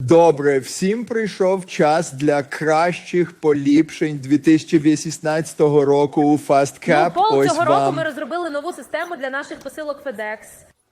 Добре, всім прийшов час для кращих поліпшень 2018 року у FastCap. Ну, Ось цього року ми розробили нову систему для наших посилок FedEx.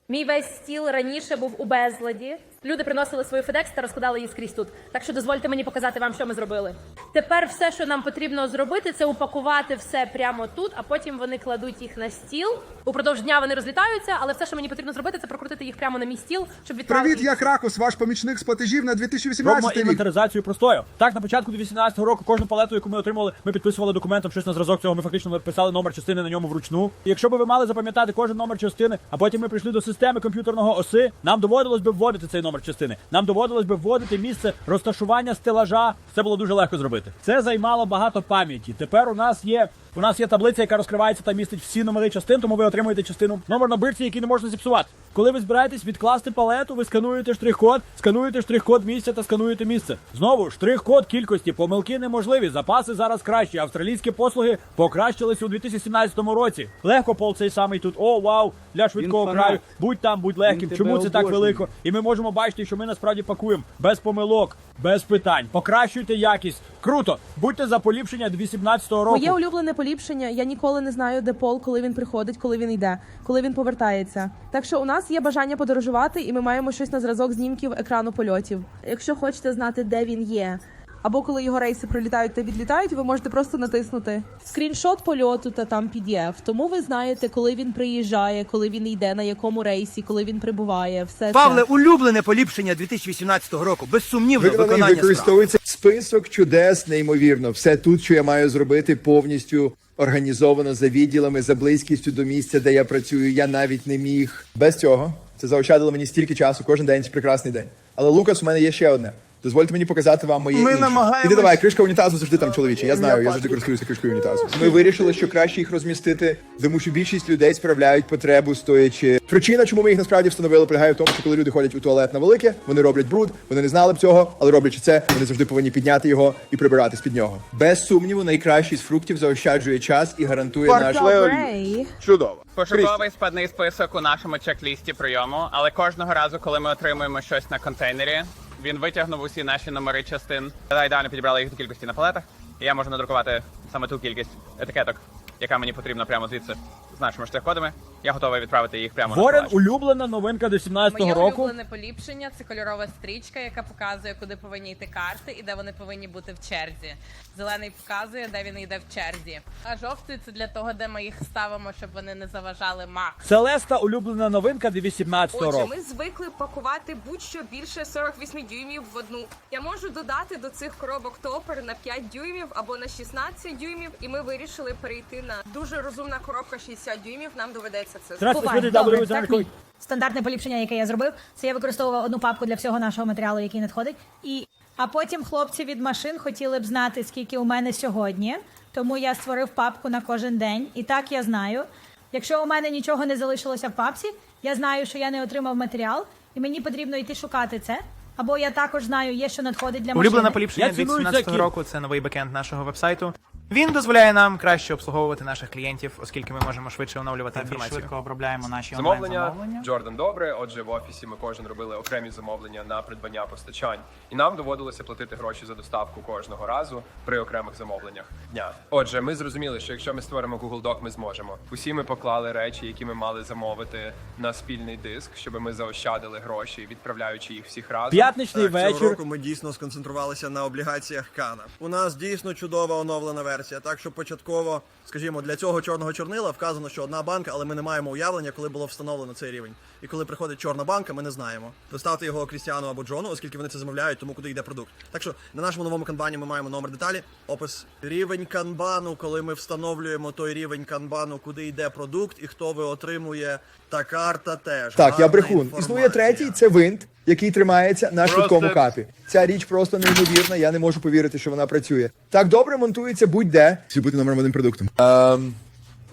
Мій весь стіл раніше був у безладі. Люди приносили свою FedEx та розкладали її скрізь тут. Так що дозвольте мені показати вам, що ми зробили. Тепер все, що нам потрібно зробити, це упакувати все прямо тут, а потім вони кладуть їх на стіл. Упродовж дня вони розлітаються, але все, що мені потрібно зробити, це прокрутити їх прямо на мій стіл, щоб відправити. Привіт, я Кракус, ваш помічник з платежів на Робимо 2018 рік. інвентаризацію простою. Так, на початку 2018 року кожну палету, яку ми отримали, ми підписували документом щось на зразок цього. Ми фактично писали номер частини на ньому вручну. І якщо би ви мали запам'ятати кожен номер частини, а потім ми прийшли до системи комп'ютерного оси, нам доводилось би вводити цей номер частини. Нам доводилось би вводити місце розташування стелажа. Це було дуже легко зробити. Це займало багато пам'яті. Тепер у нас є. У нас є таблиця, яка розкривається та містить всі номери частин, тому ви отримуєте частину номер на бирці, який не можна зіпсувати. Коли ви збираєтесь відкласти палету, ви скануєте штрих-код, скануєте штрих-код місця та скануєте місце. Знову штрих-код кількості, помилки неможливі. Запаси зараз кращі. Австралійські послуги покращились у 2017 році. Легко пол цей самий тут. О, вау! Для швидкого краю. Будь там, будь легким. Чому це так велико? І ми можемо бачити, що ми насправді пакуємо без помилок, без питань. Покращуйте якість. Круто! Будьте за поліпшення 2018 року. Моє улюблене поліпшення. Я ніколи не знаю, де пол, коли він приходить, коли він йде, коли він повертається. Так що у нас є бажання подорожувати, і ми маємо щось на зразок знімків екрану польотів. Якщо хочете знати, де він є. Або коли його рейси прилітають та відлітають, ви можете просто натиснути скріншот польоту та там PDF. Тому ви знаєте, коли він приїжджає, коли він йде, на якому рейсі, коли він прибуває. Все Павле, це. улюблене поліпшення 2018 року. Безсумнівно виконання справ. використовується список чудес, неймовірно. Все тут, що я маю зробити, повністю організовано за відділами, за близькістю до місця, де я працюю. Я навіть не міг. Без цього це заощадило мені стільки часу. Кожен день це прекрасний день. Але Лукас, у мене є ще одне. Дозвольте мені показати вам моє Ми інше. намагаємось- Іди давай, кришка унітазу завжди там чоловіче. Я знаю, я завжди користуюся кришкою унітазу. Ми вирішили, що краще їх розмістити, тому що більшість людей справляють потребу стоячи. Причина, чому ми їх насправді встановили, полягає в тому, що коли люди ходять у туалет на велике, вони роблять бруд, вони не знали б цього, але роблячи це, вони завжди повинні підняти його і прибирати з під нього. Без сумніву, найкращий з фруктів заощаджує час і гарантує наш Рей. Чудово. Пошуковий складний список у нашому чек-лісті прийому, але кожного разу, коли ми отримуємо щось на контейнері, він витягнув усі наші номери частин. Я ідеально підібрали їх до кількості на палетах, і я можу надрукувати саме ту кількість етикеток, яка мені потрібна прямо звідси з нашими штрих-кодами. Я готовий відправити їх прямо Ворен на продаж. улюблена новинка 2018 Моє року. улюблене поліпшення це кольорова стрічка, яка показує, куди повинні йти карти і де вони повинні бути в черзі. Зелений показує, де він йде в черзі. А жовтий це для того, де ми їх ставимо, щоб вони не заважали Макс. Селеста улюблена новинка 2018 Отже, року. ми звикли пакувати будь-що більше 48 дюймів в одну. Я можу додати до цих коробок топер на 5 дюймів або на 16 дюймів, і ми вирішили перейти на дуже розумна коробка 60 дюймів. Нам доведеться це Здравствуйте, Буває. люди, Добре, добре, так. Стандартне поліпшення, яке я зробив, це я використовував одну папку для всього нашого матеріалу, який надходить. І а потім хлопці від машин хотіли б знати, скільки у мене сьогодні. Тому я створив папку на кожен день. І так я знаю. Якщо у мене нічого не залишилося в папці, я знаю, що я не отримав матеріал, і мені потрібно йти шукати це. Або я також знаю, є що надходить для машини. Улюблене поліпшення Я ціную 2017 це, року це новий бекенд нашого вебсайту. Він дозволяє нам краще обслуговувати наших клієнтів, оскільки ми можемо швидше оновлювати інформацію. швидко обробляємо наші Замовлення онлайн-замовлення. Джордан добре. Отже, в офісі ми кожен робили окремі замовлення на придбання постачань, і нам доводилося платити гроші за доставку кожного разу при окремих замовленнях дня. Отже, ми зрозуміли, що якщо ми створимо Google Doc, ми зможемо. Усі ми поклали речі, які ми мали замовити на спільний диск, щоб ми заощадили гроші, відправляючи їх всіх разом. П'ятничний Так, цього вечір. року ми дійсно сконцентрувалися на облігаціях Кана. У нас дійсно чудова оновлена версія. Так що початково, скажімо, для цього чорного чорнила вказано, що одна банка, але ми не маємо уявлення, коли було встановлено цей рівень. І коли приходить чорна банка, ми не знаємо. Доставте його Крістіану або Джону, оскільки вони це замовляють, тому куди йде продукт. Так що на нашому новому канбані ми маємо номер деталі, опис рівень канбану, коли ми встановлюємо той рівень канбану, куди йде продукт і хто ви отримує. Та карта теж. Так, я брехун. інформація. Існує третій, це винт, який тримається на швидкому капі. Ця річ просто неймовірна. Я не можу повірити, що вона працює. Так добре монтується будь-де. Бути номером один продуктом. Ем,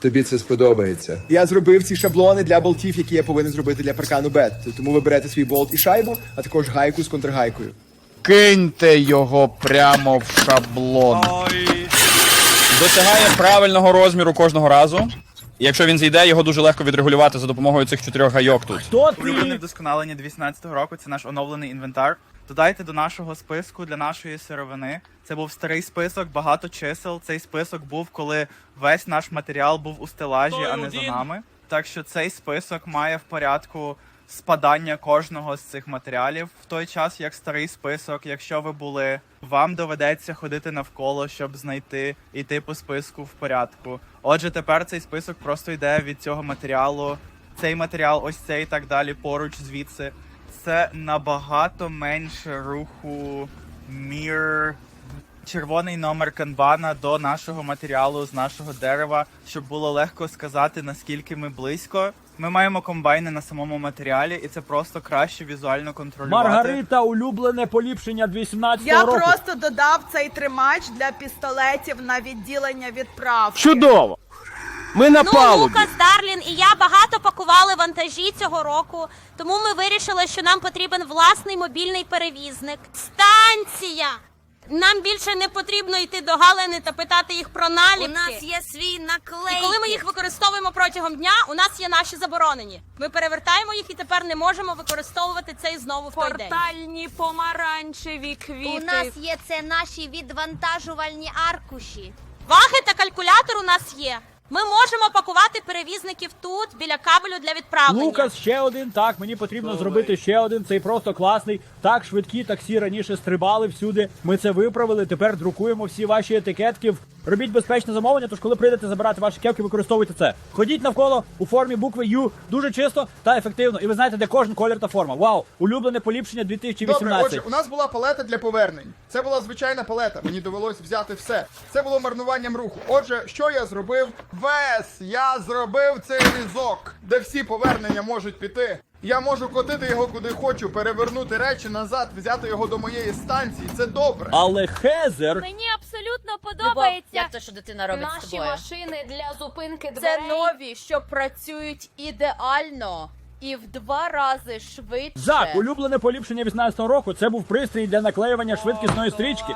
тобі це сподобається. Я зробив ці шаблони для болтів, які я повинен зробити для паркану бет. Тому ви берете свій болт і шайбу, а також гайку з контргайкою. Киньте його прямо в шаблон. Досягає правильного розміру кожного разу. І якщо він зійде, його дуже легко відрегулювати за допомогою цих чотирьох гайок тут. Хто Улюблене ти? вдосконалення 2018 року це наш оновлений інвентар. Додайте до нашого списку для нашої сировини. Це був старий список, багато чисел. Цей список був, коли весь наш матеріал був у стелажі, а не за нами. Так що цей список має в порядку спадання кожного з цих матеріалів в той час, як старий список. Якщо ви були, вам доведеться ходити навколо, щоб знайти іти по списку в порядку. Отже, тепер цей список просто йде від цього матеріалу. Цей матеріал, ось цей і так далі, поруч звідси. Це набагато менше руху мір. Червоний номер канбана до нашого матеріалу з нашого дерева, щоб було легко сказати наскільки ми близько. Ми маємо комбайни на самому матеріалі, і це просто краще візуально контролювати. Маргарита, улюблене поліпшення 18 Я року. просто додав цей тримач для пістолетів на відділення відправки. Чудово! Ми на Ну, палубі. Лукас Дарлін і я багато пакували вантажі цього року, тому ми вирішили, що нам потрібен власний мобільний перевізник. Станція! Нам більше не потрібно йти до Галини та питати їх про наліпки. У нас є свій наклейки. І коли ми їх використовуємо протягом дня, у нас є наші заборонені. Ми перевертаємо їх і тепер не можемо використовувати цей знову в той день. Портальні помаранчеві квіти. У нас є це наші відвантажувальні аркуші. Ваги та калькулятор у нас є. Ми можемо пакувати перевізників тут, біля кабелю для відправлення. Лукас, ще один. Так, мені потрібно зробити ще один. Цей просто класний. Так, швидкі таксі раніше стрибали всюди. Ми це виправили. Тепер друкуємо всі ваші етикетки. Робіть безпечне замовлення. Тож, коли прийдете забирати ваші кепки, використовуйте це. Ходіть навколо у формі букви U дуже чисто та ефективно. І ви знаєте, де кожен колір та форма. Вау! Улюблене поліпшення 2018. Добре, отже, у нас була палета для повернень. Це була звичайна палета. Мені довелось взяти все. Це було марнуванням руху. Отже, що я зробив? Вес! Я зробив цей різок, де всі повернення можуть піти. Я можу котити його куди хочу, перевернути речі назад, взяти його до моєї станції. Це добре. Але Хезер Мені абсолютно подобається. Як то, що дитина робить з Наші тобою? машини для зупинки Це нові, що працюють ідеально і в два рази швидше. Зак, улюблене поліпшення 18 року. Це був пристрій для наклеювання швидкісної стрічки.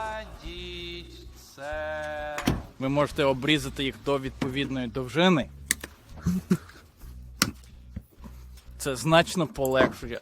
Ви можете обрізати їх до відповідної довжини. Це значно полегшує.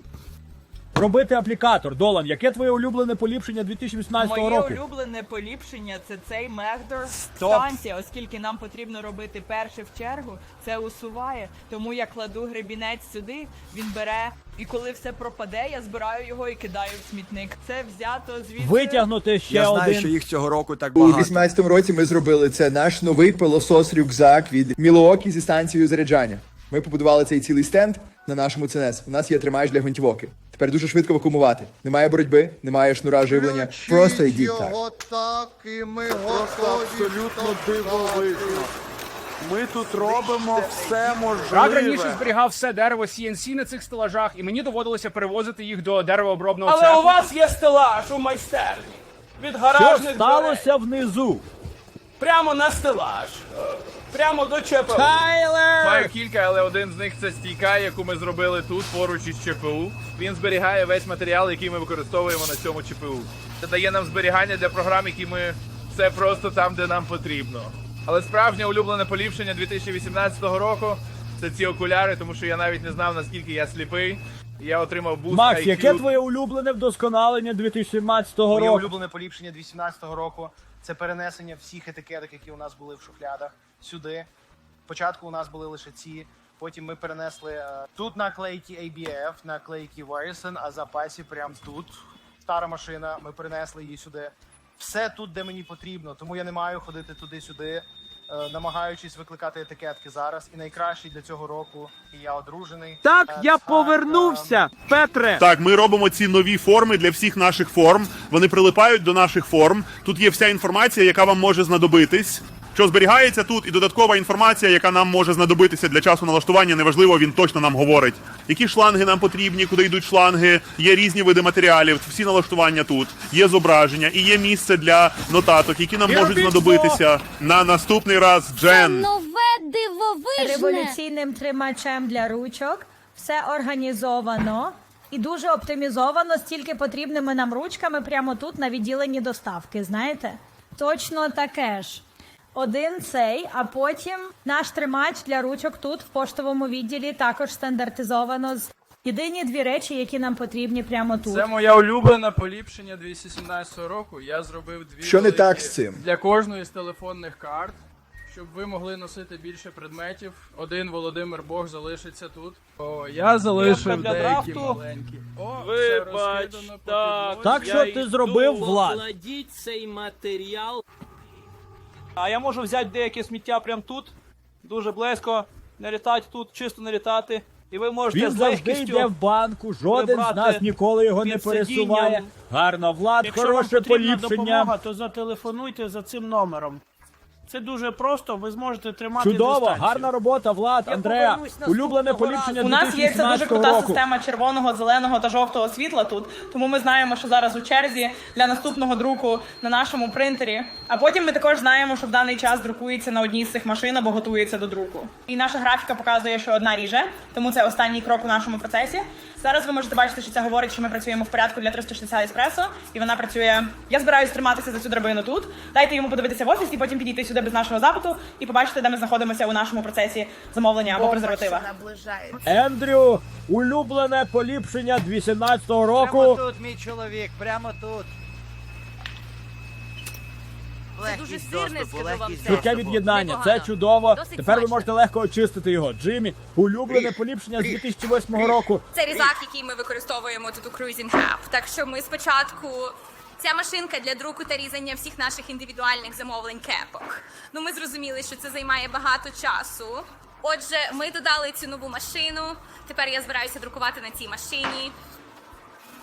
Робити аплікатор. Долан, яке твоє улюблене поліпшення 2018 Моє року? улюблене поліпшення це цей мехдор Стоп. станція, оскільки нам потрібно робити перше в чергу, це усуває. Тому я кладу гребінець сюди, він бере, і коли все пропаде, я збираю його і кидаю в смітник. Це взято звідси. Витягнути ще один. їх цього року так У 18-му році ми зробили це наш новий пилосос рюкзак від Мілуокі зі станцією заряджання. Ми побудували цей цілий стенд на нашому ЦНС. У нас є тримач для гвинтівоки. Тепер дуже швидко вакуумувати. Немає боротьби, немає шнура живлення. Просто йдіть так. так, і ми готові. абсолютно дивовижно. Ми тут робимо все можливе. Рак раніше зберігав все дерево CNC на цих стелажах, і мені доводилося перевозити їх до деревообробного цеху. вас є стелаж у майстерні. Від Що сталося внизу? прямо на стелаж. Прямо до ЧПУ. Тайлер! Маю кілька, але один з них це стійка, яку ми зробили тут поруч із ЧПУ. Він зберігає весь матеріал, який ми використовуємо на цьому ЧПУ. Це дає нам зберігання для програм, які ми все просто там, де нам потрібно. Але справжнє улюблене поліпшення 2018 року це ці окуляри, тому що я навіть не знав наскільки я сліпий. Я отримав буст Макс, IQ. яке твоє улюблене вдосконалення 2017 Моє року? улюблене поліпшення 2018 року це перенесення всіх етикеток, які у нас були в шухлядах, сюди. Спочатку у нас були лише ці, потім ми перенесли е, тут наклейки ABF, наклейки Warrison, а запасі прямо тут. Стара машина, ми перенесли її сюди. Все тут, де мені потрібно, тому я не маю ходити туди-сюди, намагаючись викликати етикетки зараз. І найкращий для цього року, і я одружений. Так, я повернувся, Петре. Так, ми робимо ці нові форми для всіх наших форм. Вони прилипають до наших форм. Тут є вся інформація, яка вам може знадобитись. Що зберігається тут, і додаткова інформація, яка нам може знадобитися для часу налаштування, неважливо, він точно нам говорить. Які шланги нам потрібні, куди йдуть шланги, є різні види матеріалів, всі налаштування тут, є зображення і є місце для нотаток, які нам можуть знадобитися на наступний раз. Джен. Нове дивовижне. революційним тримачем для ручок. Все організовано і дуже оптимізовано стільки потрібними нам ручками прямо тут на відділенні доставки. Знаєте? Точно таке ж. Один цей, а потім наш тримач для ручок тут в поштовому відділі також стандартизовано з Єдині дві речі, які нам потрібні прямо тут. Це моя улюблена поліпшення 217 року. Я зробив дві Що не великі так з цим? для кожної з телефонних карт, щоб ви могли носити більше предметів. Один Володимир Бог залишиться тут. О, я залишив для деякі драфту. маленькі. О, Вибач, все розкидано по так. підлозі. Так що ти зробив, Влад? Покладіть цей матеріал. А я можу взяти деяке сміття прямо тут, дуже близько, не літати тут, чисто не літати. І ви можете Він з завжди легкістю йде в банку, жоден з прибрати нас ніколи його не під пересуває. сидінням. Гарно, Влад, Якщо вам хороше потрібна поліпшення. допомога, то зателефонуйте за цим номером. Це дуже просто, ви зможете тримати Чудово, дистанцію. гарна робота, Влад, Андреа. Улюблене поліпшення У нас є ця 2018 дуже крута року. система червоного, зеленого та жовтого світла тут. Тому ми знаємо, що зараз у черзі для наступного друку на нашому принтері. А потім ми також знаємо, що в даний час друкується на одній з цих машин або готується до друку. І наша графіка показує, що одна ріже, тому це останній крок у нашому процесі. Зараз ви можете бачити, що це говорить, що ми працюємо в порядку для 360 еспресо, і вона працює. Я збираюсь триматися за цю драбину тут. Дайте йому подивитися в офіс і потім підійти сюди без нашого запиту і побачити, де ми знаходимося у нашому процесі замовлення або презерватива. Ендрю, улюблене поліпшення 2018 року. Прямо тут, мій чоловік, прямо тут. Це дуже сирне, скажу вам це. Швидке від'єднання, це чудово. Тепер ви можете легко очистити його. Джиммі, улюблене поліпшення з 2008 року. Це різак, який ми використовуємо тут у Cruising Hub. Так що ми спочатку. Ця машинка для друку та різання всіх наших індивідуальних замовлень кепок. Ну ми зрозуміли, що це займає багато часу. Отже, ми додали цю нову машину. Тепер я збираюся друкувати на цій машині.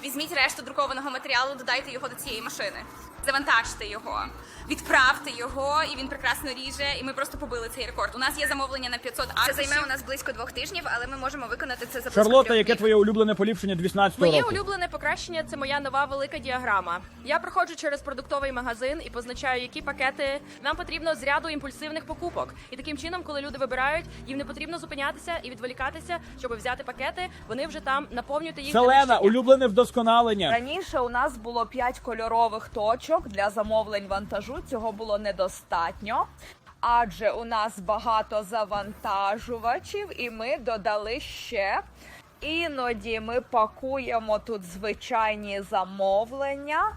Візьміть решту друкованого матеріалу, додайте його до цієї машини. Завантажте його, відправте його, і він прекрасно ріже. І ми просто побили цей рекорд. У нас є замовлення на 500 аркушів. Це займе у нас близько двох тижнів, але ми можемо виконати це за близько Шарлотта, трьох яке днів. твоє улюблене поліпшення 2018 Моє року? улюблене покращення це моя нова велика діаграма. Я проходжу через продуктовий магазин і позначаю, які пакети нам потрібно з ряду імпульсивних покупок. І таким чином, коли люди вибирають, їм не потрібно зупинятися і відволікатися, щоб взяти пакети. Вони вже там наповнюють їх. Селена, улюблене вдосконалення. Раніше у нас було 5 кольорових точок для замовлень вантажу. Цього було недостатньо. Адже у нас багато завантажувачів, і ми додали ще. Іноді ми пакуємо тут звичайні замовлення,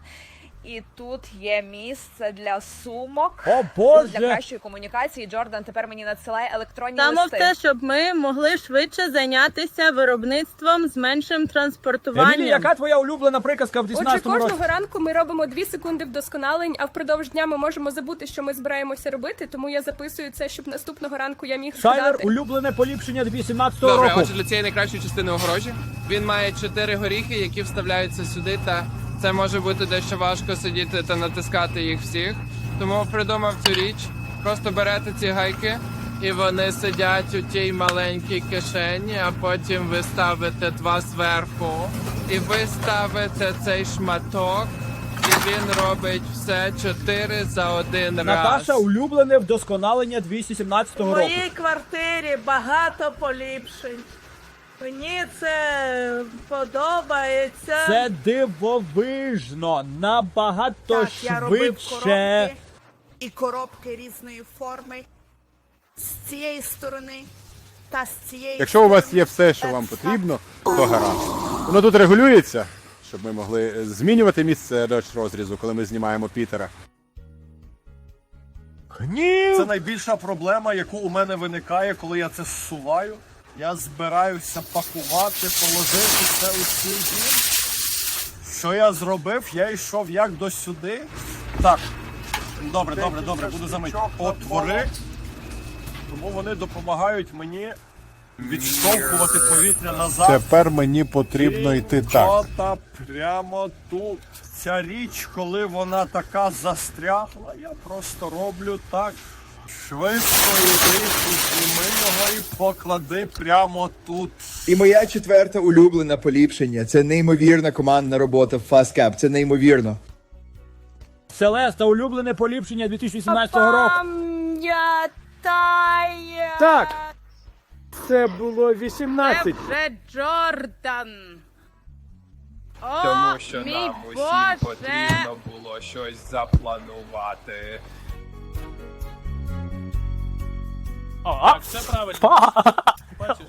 і тут є місце для сумок. О, Боже! Для кращої комунікації Джордан тепер мені надсилає електронні Саме в листи. те, щоб ми могли швидше зайнятися виробництвом з меншим транспортуванням. Емілі, яка твоя улюблена приказка в Отже, 2018 році? кожного ранку ми робимо 2 секунди вдосконалень, а впродовж дня ми можемо забути, що ми збираємося робити. Тому я записую це, щоб наступного ранку я міг Шайлер, згадати. улюблене поліпшення 2018 Добре, року. отже, для цієї найкращої частини огорожі він має чотири горіхи, які вставляються сюди, та це може бути дещо важко сидіти та натискати їх всіх. Тому придумав цю річ. Просто берете ці гайки, і вони сидять у тій маленькій кишені, а потім ви ставите два зверху, і ви ставите цей шматок, і він робить все чотири за один раз. Наташа, улюблене вдосконалення 2017 У року. моїй квартирі багато поліпшень. Мені це подобається. Це дивовижно, набагато Так, я робив швидше. коробки і коробки різної форми з цієї сторони та з цієї Якщо у вас є все, що вам потрібно, то гаразд. Воно тут регулюється, щоб ми могли е, змінювати місце розрізу, коли ми знімаємо Пітера. Це найбільша проблема, яку у мене виникає, коли я це зсуваю. Я збираюся пакувати, положити це у дім. Що я зробив? Я йшов як до сюди. Так. Добре, добре, добре, буду замити. Отвори. Тому вони допомагають мені відштовхувати повітря назад. Тепер мені потрібно йти так. Та прямо тут. Ця річ, коли вона така застрягла, я просто роблю так. Швидко йди, підніми його і поклади прямо тут. І моя четверта улюблена поліпшення. Це неймовірна командна робота в FastCap. Це неймовірно. Селеста, улюблене поліпшення 2018 року. Пам'ятає. Так. Це було 18. Це вже Джордан. О, Тому що мій нам усім Боже! потрібно було щось запланувати. Так, все правильно. Бачиш?